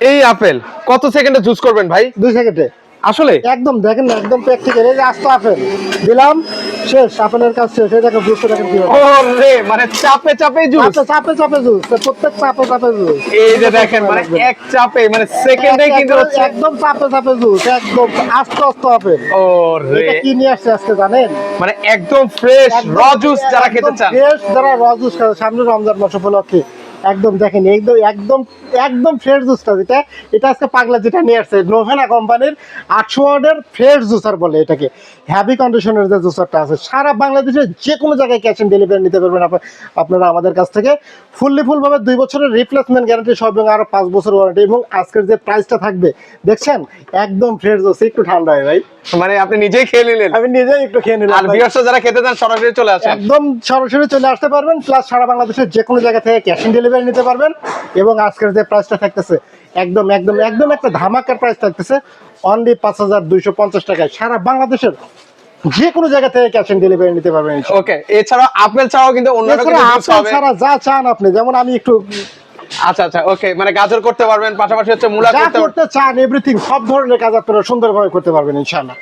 এই আপেল কত সেকেন্ডে জুস করবেন ভাই? দুই সেকেন্ডে আসলে? একদম দেখেন না একদম প্র্যাকটিক্যাল এই যে আস্ত আপেল। দিলাম শেষ আপেলের কাজ শেষ এই দেখো জুসটা দেখেন কি হবে ওরে মানে চাপে চাপে জুস চাপে চাপে চাপে জুস প্রত্যেক চাপে চাপে জুস এই যে দেখেন মানে এক চাপে মানে সেকেন্ডে কিন্তু হচ্ছে একদম চাপে চাপে জুস একদম আস্তে আস্তে আপেল। ওরে এটা কি নিয়ে আসছে আজকে জানেন? মানে একদম ফ্রেশ র জুস যারা খেতে চান। ফ্রেশ যারা র জুস খাবে সামনে রমজান মাস উপলক্ষে। একদম দেখেন একদম একদম একদম ফ্রেশ জুসটা যেটা এটা আজকে পাগলা যেটা নিয়ে আসছে নোভেনা কোম্পানির আটশো ওয়ার্ডের ফ্রেশ জুসার বলে এটাকে। হ্যাভি কন্ডিশনের যে জুসারটা আছে সারা বাংলাদেশে যে কোনো জায়গায় ক্যাশ অন ডেলিভারি নিতে পারবেন আপ- আপনারা আমাদের কাছ থেকে। ফুললি ফুলভাবে দুই বছরের রিপ্লেসমেন্ট গ্যারান্টি সব এবং আরও পাঁচ বছর ওয়ারেন্টি এবং আজকের যে প্রাইসটা থাকবে দেখছেন? একদম ফ্রেশ জুস একটু ঠান্ডা হয় ভাই। মানে আপনি নিজেই খেয়ে নিলেন। আমি নিজেই একটু খেয়ে নিলাম আর ভাই। যারা খেতে চান সরাসরি চলে আসেন। একদম সরাসরি চলে আসতে পারবেন প্লাস সারা বাংলাদেশের যে কোনো জায়গা থেকে ক্যাশ অন ডেলিভারি নিতে পারবেন। এবং আজকের যে প্রাইসটা থাকতেছে একদম একদম একদম একটা ধামাকার প্রাইস থাকতেছে। অনলি পাঁচ হাজার দুইশো পঞ্চাশ টাকায়। সারা বাংলাদেশের যে কোনো জায়গা থেকে ক্যাশ অন ডেলিভারি নিতে পারবেন। ওকে এছাড়াও আপেল ছাড়াও কিন্তু এছাড়া juice আপেল ছাড়া যা চান আপনি যেমন আমি একটু আচ্ছা আচ্ছা ওকে মানে গাজর করতে পারবেন পাশাপাশি হচ্ছে মূলা করতে করতে চান এভরিথিং সব ধরনের কাজ আপনারা সুন্দরভাবে করতে পারবেন ইনশাআল্লাহ।